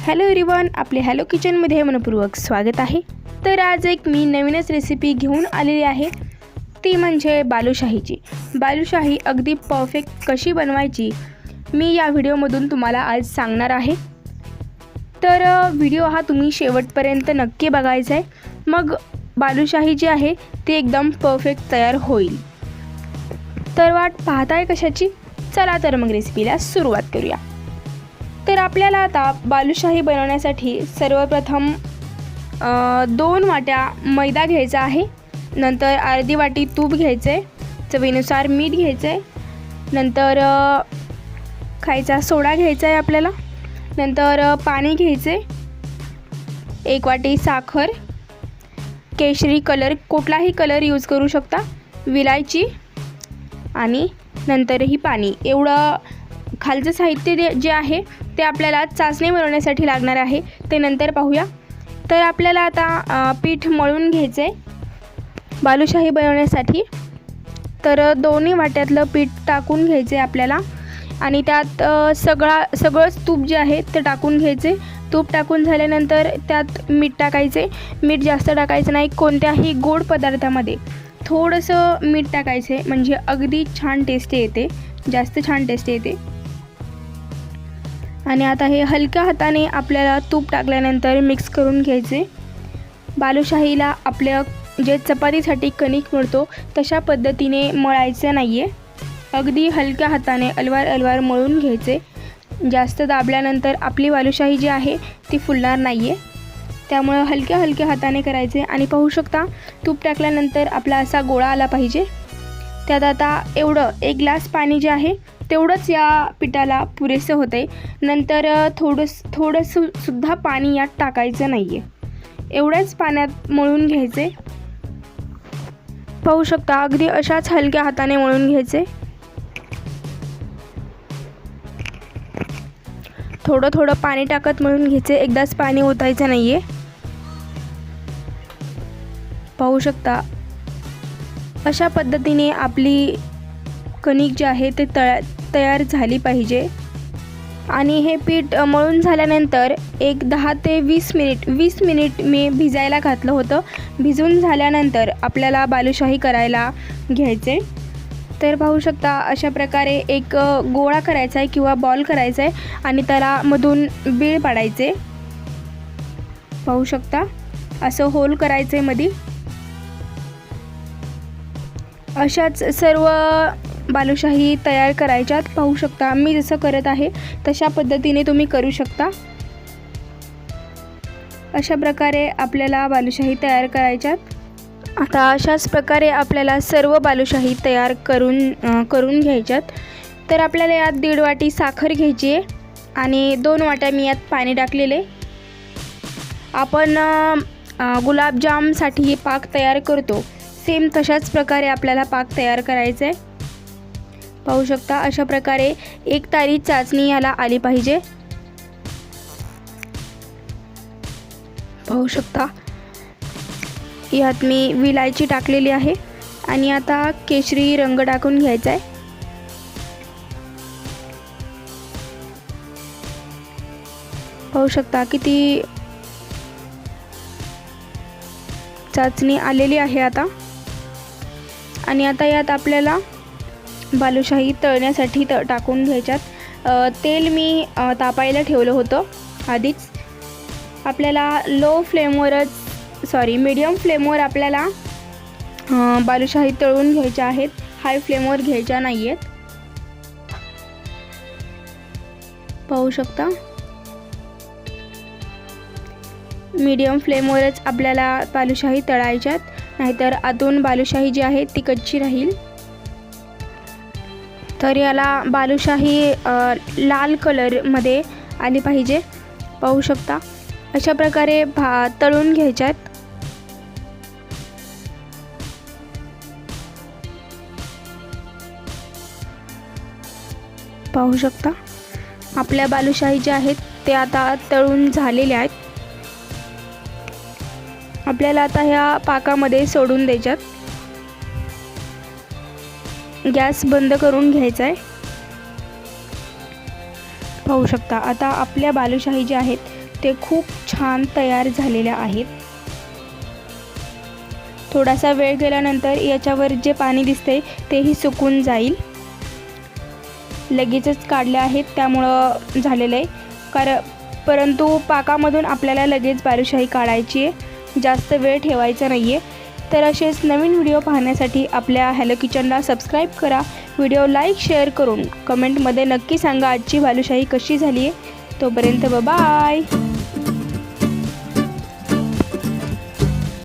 Hello everyone आपले hello किचनमध्ये मनपूर्वक स्वागत आहे. तर आज एक मी नवीनच रेसिपी घेऊन आलेली आहे. ती म्हणजे बालुशाहीची. बालुशाही अगदी परफेक्ट कशी बनवायची मी या व्हिडिओमधून तुम्हाला आज सांगणार आहे. तर व्हिडिओ हा तुम्ही शेवटपर्यंत नक्की बघायचा आहे. मग बालुशाही जी आहे ती एकदम परफेक्ट तयार होईल. तर वाट पाहताय कशाची? चला तर मग रेसिपीला सुरुवात करूया. तर आपल्याला आता बालुशाही बनवण्यासाठी सर्वप्रथम दोन वाट्या मैदा घ्यायचा आहे. नंतर अर्धी वाटी तूप घ्यायचं आहे चवीनुसार मीठ घ्यायचं. आहे नंतर खायचा सोडा घ्यायचा आहे आपल्याला. नंतर पाणी घ्यायचे. एक वाटी साखर. केशरी कलर कुठलाही कलर यूज करू शकता. विलायची. आणि नंतरही पाणी. एवढं खालचं साहित्य जे जे आहे ते आपल्याला चाचणी बनवण्यासाठी लागणार आहे. ते नंतर पाहूया. तर आपल्याला आता पीठ मळून घ्यायचं आहे बालुशाही बनवण्यासाठी. तर दोन्ही वाट्यातलं पीठ टाकून घ्यायचं आहे आपल्याला. आणि त्यात सगळा सगळंच तूप जे आहे ते टाकून घ्यायचे तूप टाकून झाल्यानंतर त्यात मीठ टाकायचे मीठ जास्त टाकायचं नाही कोणत्याही गोड पदार्थामध्ये. थोडंसं मीठ टाकायचे म्हणजे अगदी छान टेस्ट येते. जास्त छान टेस्ट येते. आणि आता हे हलक्या हाताने आपल्याला तूप टाकल्यानंतर मिक्स करून घ्यायचे. बालुशाहीला आपल्या जे चपातीसाठी कणिक मिळतो तशा पद्धतीने मळायचं नाही आहे अगदी हलक्या हाताने अलवार अलवार मळून घ्यायचे. जास्त दाबल्यानंतर आपली बालुशाही जी आहे ती फुलणार नाही आहे त्यामुळं हलक्या हलक्या हाताने करायचे आणि पाहू शकता तूप टाकल्यानंतर आपला असा गोळा आला पाहिजे. त्यात आता एवढं एक ग्लास पाणी जे आहे तेवढंच या पिठाला पुरेसं होतं आहे नंतर थोडंस थोडंसं सुद्धा पाणी यात टाकायचं नाही आहे एवढ्याच पाण्यात मळून घ्यायचे. पाहू शकता अगदी अशाच हलक्या हाताने मळून घ्यायचे. थोडं थोडं पाणी टाकत मळून घ्यायचे. एकदाच पाणी ओतायचं नाही आहे पाहू शकता अशा पद्धतीने आपली कणिक जे आहे ते तळ्या तयार झाली पाहिजे. आणि हे पीठ मळून झाल्यानंतर एक दहा ते वीस मिनिट वीस मिनिट मी भिजायला घातलं होतं. भिजून झाल्यानंतर आपल्याला बालुशाही करायला घ्यायचे. तर पाहू शकता अशा प्रकारे एक गोळा करायचा आहे किंवा बॉल करायचा आहे आणि त्याला मधून बीळ पाडायचे. पाहू शकता? असं होल करायचं आहे मध्ये अशाच सर्व बालुशाही तयार करायच्यात. पाहू शकता मी जसं करत आहे तशा पद्धतीने तुम्ही करू शकता. अशा प्रकारे आपल्याला बालुशाही तयार करायच्यात. आता अशाच प्रकारे आपल्याला सर्व बालुशाही तयार करून करून घ्यायच्यात. तर आपल्याला यात दीड वाटी साखर घ्यायची आहे आणि दोन वाट्या मी यात पाणी टाकलेले आपण गुलाबजामसाठी पाक तयार करतो. सेम तशाच प्रकारे आपल्याला पाक तयार करायचा आहे पाहू शकता अशा प्रकारे एक तारी चाचणी याला आली पाहिजे. पाहू शकता यात मी विलायची टाकलेली आहे आणि आता केशरी रंग टाकून घ्यायचा आहे पाहू शकता किती चाचणी आलेली आहे आता. आणि आता यात आपल्याला बालुशाही तळण्यासाठी त टाकून घ्यायच्यात. तेल मी तापायला ठेवलं होतं आधीच. आपल्याला लो फ्लेमवरच सॉरी मीडियम फ्लेमवर आपल्याला बालुशाही तळून घ्यायच्या आहेत. हाय फ्लेमवर घ्यायच्या नाही आहेत पाहू शकता? मीडियम फ्लेमवरच आपल्याला बालुशाही तळायच्यात. नाहीतर आतून बालुशाही जी आहे ती कच्ची राहील. तर याला बालुशाही लाल कलरमध्ये आली पाहिजे. पाहू शकता. अशा प्रकारे भा तळून घ्यायच्या आहेत पाहू शकता. आपल्या बालुशाही ज्या आहेत ते आता तळून झालेल्या आहेत. आपल्याला आता ह्या पाकामध्ये सोडून द्यायच्यात. गॅस बंद करून घ्यायचा आहे पाहू शकता आता आपल्या बालुशाही ज्या आहेत ते खूप छान तयार झालेल्या आहेत. थोडासा वेळ गेल्यानंतर याच्यावर जे पाणी दिसते तेही सुकून जाईल. लगेचच काढले आहेत त्यामुळं झालेलं आहे. कारण परंतु पाकामधून आपल्याला लगेच बालुशाही काढायची आहे जास्त वेळ ठेवायचा नाही आहे तर असेच नवीन व्हिडिओ पाहण्यासाठी आपल्या हॅलो किचनला सबस्क्राईब करा. व्हिडिओ लाईक शेअर करून कमेंटमध्ये नक्की सांगा आजची बालुशाही कशी झाली आहे तोपर्यंत बाय